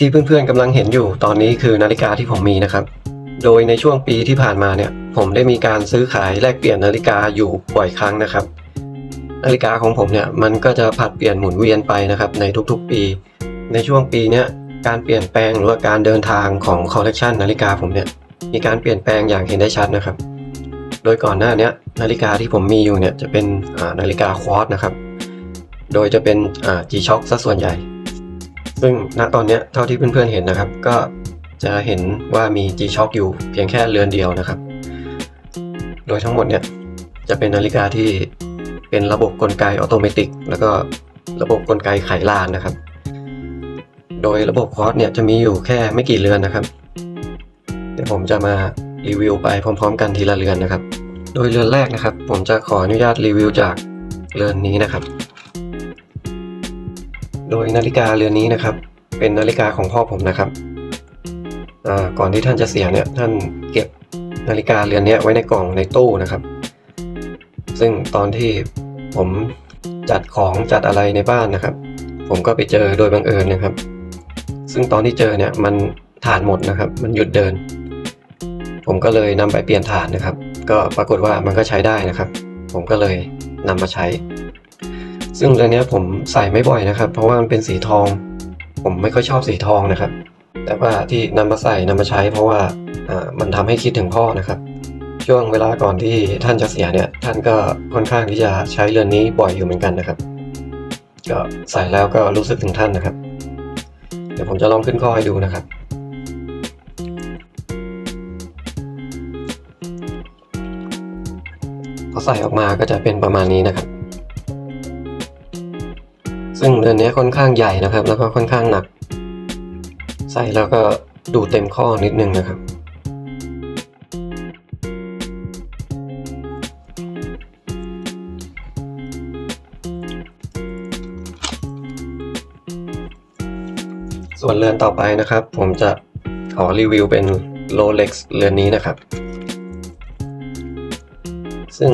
ที่เพื่อนๆกำลังเห็นอยู่ตอนนี้คือนาฬิกาที่ผมมีนะครับ โดยในช่วงปีที่ผ่านมาเนี่ย ผมได้มีการซื้อขายแลกเปลี่ยนนาฬิกาอยู่บ่อยครั้งนะครับ นาฬิกาของผมเนี่ยมันก็จะผัดเปลี่ยนหมุนเวียนไปนะครับในทุกๆปี ในช่วงปีเนี้ยการเปลี่ยนแปลงหรือว่าการเดินทางของคอลเลกชันนาฬิกาผมเนี่ยมีการเปลี่ยนแปลงอย่างเห็นได้ชัดนะครับ โดยก่อนหน้านี้นาฬิกาที่ผมมีอยู่เนี่ยจะเป็นนาฬิกาควอตนะครับ โดยจะเป็นอ่า G-Shock ซะส่วนใหญ่ ซึ่งณตอนนี้เท่าที่เพื่อนๆเห็นนะครับ ก็จะเห็นว่ามี G-Shock อยู่เพียงแค่เรือนเดียวนะครับ โดยทั้งหมดเนี่ยจะเป็นนาฬิกาที่เป็นระบบกลไกออโตเมติกแล้วก็ระบบกลไกไขลานนะครับ โดยระบบคอร์สเนี่ยจะมีอยู่แค่ไม่กี่เรือนนะครับ เดี๋ยวผมจะมารีวิวไปพร้อมๆ กันทีละเรือนนะครับ โดยเรือนแรกนะครับ ผมจะขออนุญาตรีวิวจากเรือนนี้นะครับ โดยนาฬิกาเรือนนี้นะครับ เป็นนาฬิกาของพ่อผมนะครับก่อนที่ท่านจะเสียเนี่ยท่านเก็บนาฬิกาเรือนนี้ไว้ในกล่องในตู้นะครับ ซึ่งตอนที่ผมจัดของจัดอะไรในบ้านนะครับ ผมก็ไปเจอโดยบังเอิญนะครับ ซึ่งตอนที่เจอเนี่ยมันถ่านหมดนะครับ มันหยุดเดิน ผมก็เลยนำไปเปลี่ยนถ่านนะครับ ก็ปรากฏว่ามันก็ใช้ได้นะครับ ผมก็เลยนำมาใช้ ซึ่งเรือนเนี้ยผมใส่ไม่บ่อยนะครับ เพราะว่ามันเป็นสีทอง ผมไม่ค่อยชอบสีทองนะครับ แต่ว่าที่นำมาใส่นำมาใช้ เพราะว่าอ่ามันทำให้คิดถึงพ่อนะครับ ช่วงเวลาก่อนที่ท่านจะเสียเนี่ย ท่านก็ค่อนข้างที่จะใช้เรือนนี้บ่อยอยู่เหมือนกันนะครับก็ใส่แล้วก็รู้สึกถึงท่านนะครับ เดี๋ยวผมจะลองขึ้นข้อให้ดูนะครับพอใส่ออกมาก็จะเป็นประมาณนี้นะครับ ซึ่งเรือนนี้ค่อนข้างใหญ่นะครับ แล้วก็ค่อนข้างหนัก ใส่แล้วก็ดูเต็มข้อนิดนึงนะครับ ส่วนเรือนต่อไปนะครับ ผมจะขอรีวิวเป็น Rolex เรือนนี้นะครับ ซึ่ง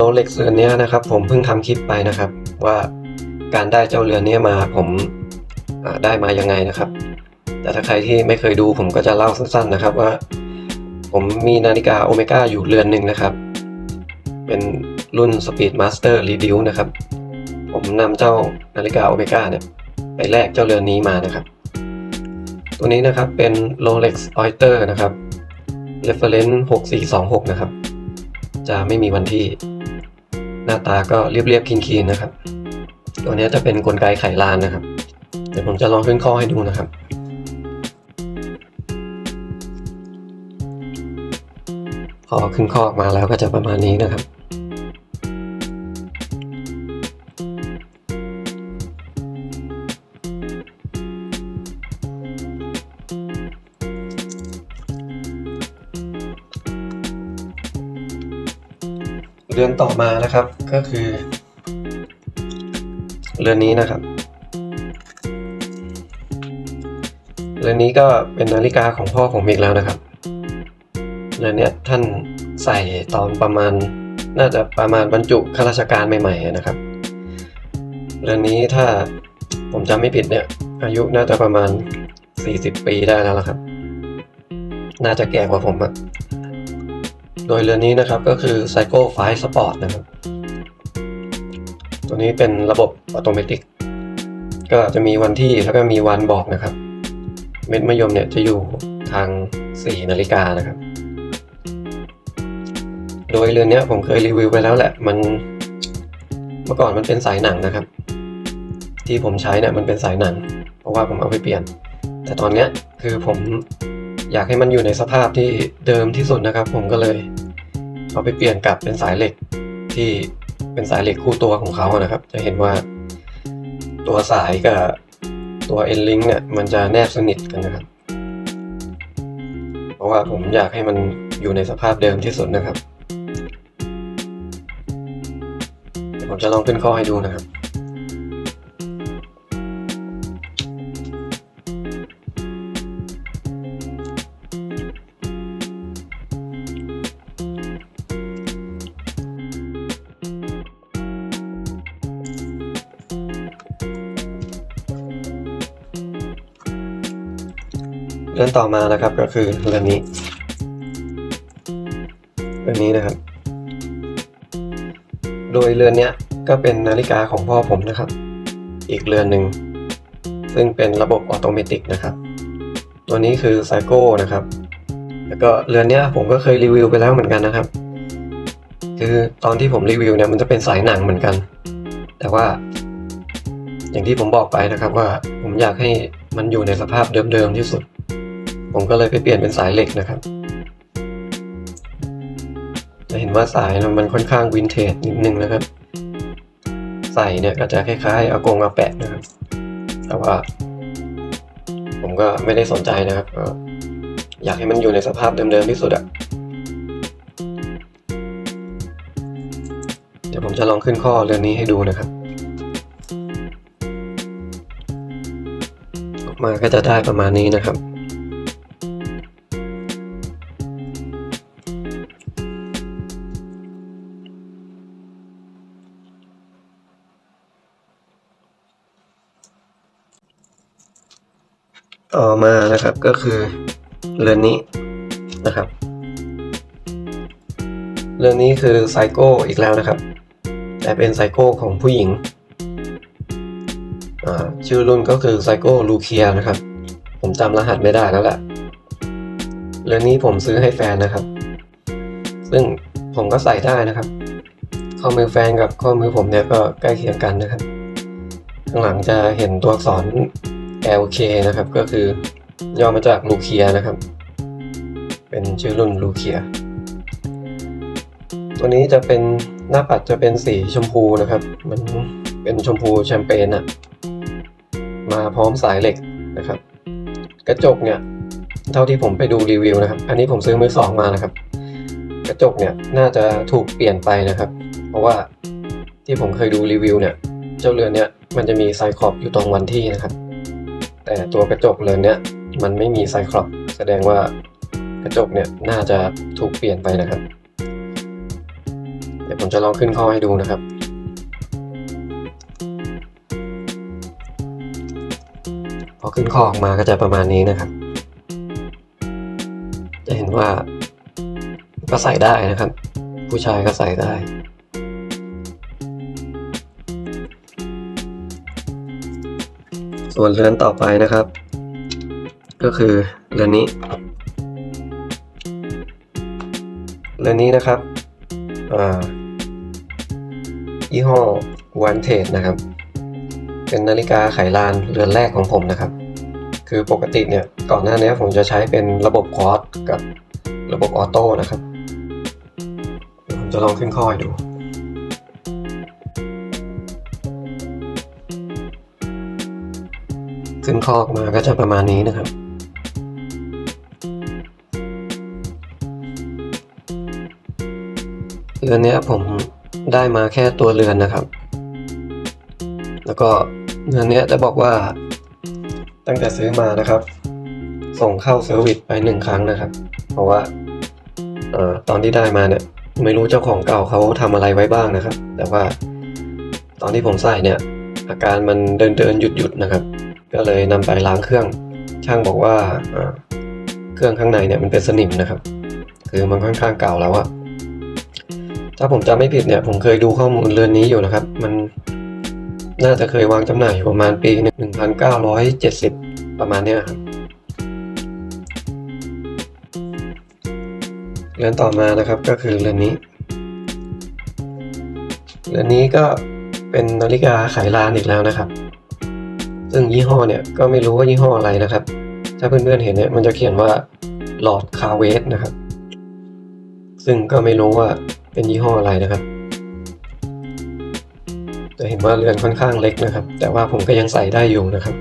Rolex เรือนนี้นะครับ ผมเพิ่งทำคลิปไปนะครับว่า การได้เจ้าเรือนนี้มาผมได้มายังไงนะครับ แต่ถ้าใครที่ไม่เคยดูผมก็จะเล่าสั้นๆนะครับว่า ผมมีนาฬิกาโอเมก้าอยู่เรือนหนึ่งนะครับ เป็นรุ่น Speed Master Reduce นะครับ ผมนำเจ้านาฬิกาโอเมก้าเนี่ยไปแลกเจ้าเรือนนี้มานะครับ ตัวนี้นะครับเป็น Rolex Oyster นะครับ Reference 6426 นะครับ จะไม่มีวันที่ หน้าตาก็เรียบๆคีนๆนะครับ ตัวนี้จะเป็นนกลไกไขลานนะครับ เดี๋ยวผมจะลองขึ้นข้อให้ดูนะครับพอขึ้นข้อออกมาแล้วก็จะประมาณนี้นะครับ เรื่อนต่อมานะครับก็คือ เรือนนี้นะครับ เรือนนี้ก็เป็นนาฬิกาของพ่อผมอีกแล้วนะครับเรือนนี้ท่านใส่ตอนประมาณน่าจะประมาณบรรจุข้าราชการใหม่ ๆนะครับ เรือนนี้ถ้าผมจำไม่ผิดเนี่ย อายุน่าจะประมาณ 40 ปีได้แล้วล่ะครับ น่าจะแก่กว่าผมอะโดยเรือนนี้นะครับก็คือ Psycho 5 Sport นะครับ ตัวนี้เป็นระบบอัตโนมัติก็จะมีวันที่แล้วก็มีวันบอกนะครับ เม็ดมะยมเนี่ยจะอยู่ทาง 4 นาฬิกานะครับ โดยเรือนนี้ผมเคยรีวิวไปแล้วแหละ มันเมื่อก่อนมันเป็นสายหนังนะครับ ที่ผมใช้เนี่ยมันเป็นสายหนัง เพราะว่าผมเอาไปเปลี่ยน แต่ตอนนี้คือผมอยากให้มันอยู่ในสภาพที่เดิมที่สุดนะครับ ผมก็เลยเอาไปเปลี่ยนกลับเป็นสายเหล็กที่ เป็นสายเหล็กคู่ตัวของเขานะครับ จะเห็นว่าตัวสายกับตัวเอ็นลิงเนี่ยมันจะแนบสนิทกันนะครับ เพราะว่าผมอยากให้มันอยู่ในสภาพเดิมที่สุดนะครับผมจะลองขึ้นข้อให้ดูนะครับ เรือนต่อมานะครับก็คือเรือนนี้เรือนนี้นะครับ โดยเรือนเนี้ยก็เป็นนาฬิกาของพ่อผมนะครับ อีกเรือนหนึ่งซึ่งเป็นระบบออโตเมติกนะครับ ตัวนี้คือไซโก้นะครับ แล้วก็เรือนเนี้ยผมก็เคยรีวิวไปแล้วเหมือนกันนะครับ คือตอนที่ผมรีวิวเนี่ยมันจะเป็นสายหนังเหมือนกัน แต่ว่า อย่างที่ผมบอกไปนะครับว่าผมอยากให้มันอยู่ในสภาพเดิมๆที่สุด ผมก็เลยไปเปลี่ยนเป็นสายเหล็กนะครับจะเห็นว่าสายมันค่อนข้างวินเทจนิดนึงนะครับ ใส่เนี่ยก็จะคล้ายๆอากงอาแปะนะครับ แต่ว่า ผมก็ไม่ได้สนใจนะครับก็อยากให้มันอยู่ในสภาพเดิมๆที่สุดอะเดี๋ยวผมจะลองขึ้นข้อเรือนนี้ให้ดูนะครับ ออกมาก็จะได้ประมาณนี้นะครับ ก็คือเรือนนี้นะครับ เรือนนี้คือไซโก้อีกแล้วนะครับ แต่เป็นไซโก้ของผู้หญิง ชื่อรุ่นก็คือไซโก้ลูเคียนะครับ ผมจำรหัสไม่ได้แล้วแหละเรือนนี้ผมซื้อให้แฟนนะครับ ซึ่งผมก็ใส่ได้นะครับ ข้อมือแฟนกับข้อมือผมเนี่ยก็ใกล้เคียงกันนะครับ ข้างหลังจะเห็นตัวอักษร LK นะครับ ก็คือ ย่อมาจากลูเคียนะครับ เป็นชื่อรุ่นลูเคียตัวนี้จะเป็นหน้าปัดจะเป็นสีชมพูนะครับ มันเป็นชมพูแชมเปญอะมาพร้อมสายเหล็กนะครับ กระจกเนี่ยเท่าที่ผมไปดูรีวิวนะครับ อันนี้ผมซื้อมือสองมานะครับ กระจกเนี่ยน่าจะถูกเปลี่ยนไปนะครับ เพราะว่าที่ผมเคยดูรีวิวเนี่ย เจ้าเรือนเนี่ยมันจะมีไซคอปอยู่ตรงวันที่นะครับ แต่ตัวกระจกเรือนเนี่ย มันไม่มีไซคลอปแสดงว่ากระจกเนี่ยน่าจะถูกเปลี่ยนไปนะครับ เดี๋ยวผมจะลองขึ้นข้อให้ดูนะครับ พอขึ้นข้อออกมาก็จะประมาณนี้นะครับ จะเห็นว่าก็ใส่ได้นะครับ ผู้ชายก็ใส่ได้ส่วนเรือนต่อไปนะครับ ก็คือเรือนนี้เรือนนี้นะครับอ่ายี่ห้อ Vantage นะครับ เป็นนาฬิกาไขลานเรือนแรกของผมนะครับ คือปกติเนี่ยก่อนหน้านี้ผมจะใช้เป็นระบบคอร์สกับระบบออโต้นะครับผมจะลองขึ้นข้อให้ดูขึ้นข้อออกมาก็จะประมาณนี้นะครับ เรือนเนี้ยผมได้มาแค่ตัวเรือนนะครับ แล้วก็เรือนเนี้ยจะบอกว่า ตั้งแต่ซื้อมานะครับ ส่งเข้าเซอร์วิสไปหนึ่งครั้งนะครับ เพราะว่าออตอนที่ได้มาเนี่ยไม่รู้เจ้าของเก่าเขาทำอะไรไว้บ้างนะครับ แต่ว่าตอนที่ผมใส่เนี่ย อาการมันเดินเดินหยุดหยุดๆนะครับ ก็เลยนำไปล้างเครื่อง ช่างบอกว่าเครื่องข้างในเนี่ยมันเป็นสนิมนะครับ คือมันค่อนข้างเก่าแล้วอะ ถ้าผมจำไม่ผิดเนี่ยผมเคยดูข้อมูลเรือนนี้อยู่นะครับ มันน่าจะเคยวางจำหน่ายอยู่ประมาณปีหนึ่งพันเก้าร้อยเจ็ดสิบประมาณเนี้ยครับเรือนต่อมานะครับก็คือเรือนนี้ เรือนนี้ก็เป็นนาฬิกาไขลานอีกแล้วนะครับ ซึ่งยี่ห้อเนี่ยก็ไม่รู้ว่ายี่ห้ออะไรนะครับ ถ้าเพื่อนๆเห็นเนี่ยมันจะเขียนว่าหลอดคาเวสนะครับ ซึ่งก็ไม่รู้ว่า เป็นยี่ห้ออะไรนะครับจะเห็นว่าเรือนค่อนข้างเล็กนะครับ แต่ว่าผมก็ยังใส่ได้อยู่นะครับ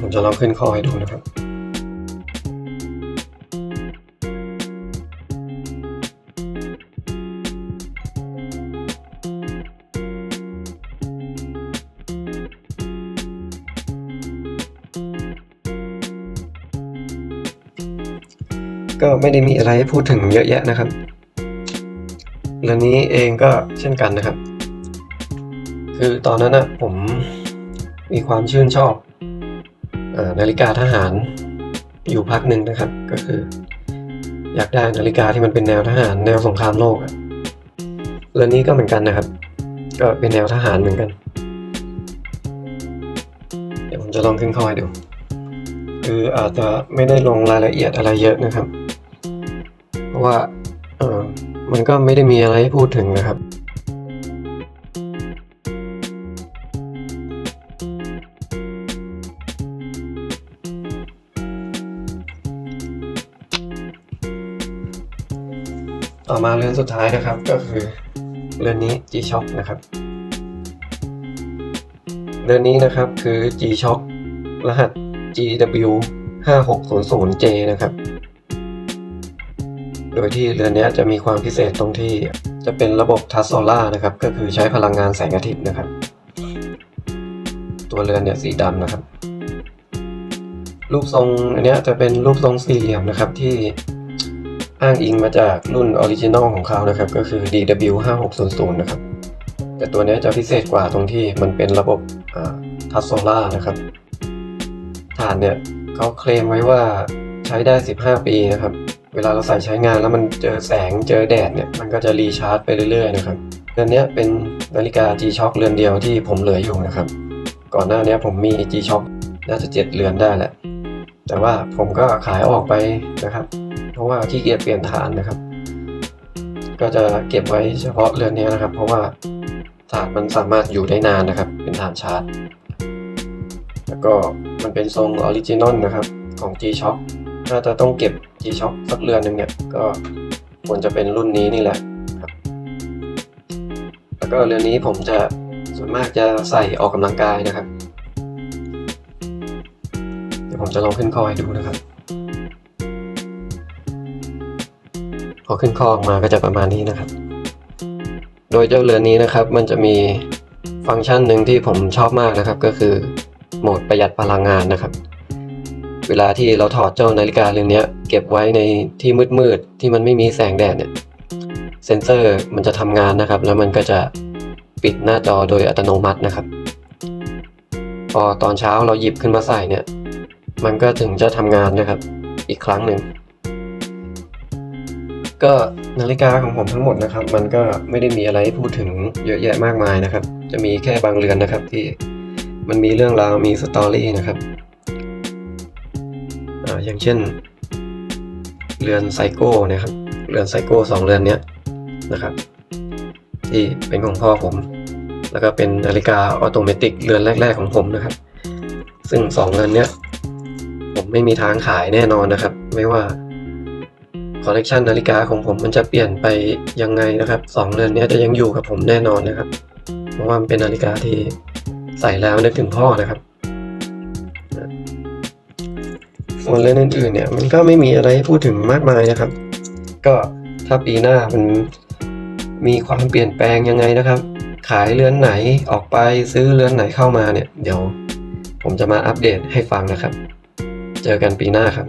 ผมจะลองขึ้นคอให้ดูนะครับ ก็ไม่ได้มีอะไรให้พูดถึงเยอะแยะนะครับเรื่องนี้เองก็เช่นกันนะครับ คือตอนนั้นนะผมมีความชื่นชอบอนาฬิกาทหารอยู่พักหนึ่งนะครับ ก็คือ อยากได้นาฬิกาที่มันเป็นแนวทหาร แนวสงครามโลกอะเรือนนี้ก็เหมือนกันนะครับ ก็เป็นแนวทหารเหมือนกัน เดี๋ยวผมจะลองขึ้นคอยดูคืออาจจะไม่ได้ลงรายละเอียดอะไรเยอะนะครับ ว่าเออมันก็ไม่ได้มีอะไรให้พูดถึงนะครับต่อมาเรือนสุดท้ายนะครับก็คือเรือนนี้ G-Shock นะครับเรือนนี้นะครับคือ G-Shock รหัส GW 5600J นะครับ โดยที่เรือนนี้จะมีความพิเศษตรงที่จะเป็นระบบทัสโซล่านะครับ ก็คือใช้พลังงานแสงอาทิตย์นะครับ ตัวเรือนเนี่ยสีดำนะครับ รูปทรงอันนี้จะเป็นรูปทรงสี่เหลี่ยมนะครับที่อ้างอิงมาจากรุ่นออริจินอลของเขานะครับ ก็คือ DW 5600 นะครับ แต่ตัวนี้จะพิเศษกว่าตรงที่มันเป็นระบบทัสโซล่านะครับ ฐานเนี่ยเขาเคลมไว้ว่าใช้ได้ 15 ปีนะครับ เวลาเราใส่ใช้งานแล้วมันเจอแสงเจอแดดเนี่ยมันก็จะรีชาร์จไปเรื่อยๆนะครับเรือนนี้เป็นนาฬิกา G-Shock เรือนเดียวที่ผมเหลืออยู่นะครับ ก่อนหน้านี้ผมมี G-Shock น่าจะ7เรือนได้แหละ แต่ว่าผมก็ขายออกไปนะครับ เพราะว่าขี้เกียจเปลี่ยนฐานนะครับ ก็จะเก็บไว้เฉพาะเรือนนี้นะครับ เพราะว่าฐานมันสามารถอยู่ได้นานนะครับ เป็นฐานชาร์จ แล้วก็มันเป็นทรงออริจินอลนะครับของ G-Shock ถ้าจะต้องเก็บ G-Shock สักเรือนหนึ่งเนี่ย ก็ควรจะเป็นรุ่นนี้นี่แหละครับแล้วก็เรือนนี้ผมจะส่วนมากจะใส่ออกกำลังกายนะครับ เดี๋ยวผมจะลองขึ้นคอให้ดูนะครับ พอขึ้นคอออกมาก็จะประมาณนี้นะครับ โดยเจ้าเรือนนี้นะครับ มันจะมีฟังก์ชันหนึ่งที่ผมชอบมากนะครับ ก็คือโหมดประหยัดพลังงานนะครับ เวลาที่เราถอดเจ้านาฬิกาเรือนนี้เก็บไว้ในที่มืดๆที่มันไม่มีแสงแดดเนี่ยเซนเซอร์มันจะทำงานนะครับ แล้วมันก็จะปิดหน้าจอโดยอัตโนมัตินะครับ พอตอนเช้าเราหยิบขึ้นมาใส่เนี่ย มันก็ถึงจะทำงานนะครับ อีกครั้งหนึ่งก็นาฬิกาของผมทั้งหมดนะครับ มันก็ไม่ได้มีอะไรพูดถึงเยอะแยะมากมายนะครับ จะมีแค่บางเรือนนะครับที่มันมีเรื่องราวมีสตอรี่นะครับ อ่าอย่างเช่น เรือนไซโก้นะครับ เรือนไซโก้สองเรือนเนี้ยนะครับ ที่เป็นของพ่อผม แล้วก็เป็นนาฬิกาออโตเมติกเรือนแรก ๆของผมนะครับ ซึ่งสองเรือนเนี้ยผมไม่มีทางขายแน่นอนนะครับ ไม่ว่าคอลเลกชันนาฬิกาของผมมันจะเปลี่ยนไปยังไงนะครับสองเรือนนี้จะยังอยู่กับผมแน่นอนนะครับ เพราะว่ามันเป็นนาฬิกาที่ใส่แล้วนึกถึงพ่อนะครับ ส่วนเรือนอื่นๆเนี่ยมันก็ไม่มีอะไรพูดถึงมากมายนะครับ ก็ถ้าปีหน้ามันมีความเปลี่ยนแปลงยังไงนะครับ ขายเรือนไหนออกไปซื้อเรือนไหนเข้ามาเนี่ย เดี๋ยวผมจะมาอัปเดตให้ฟังนะครับ เจอกันปีหน้าครับ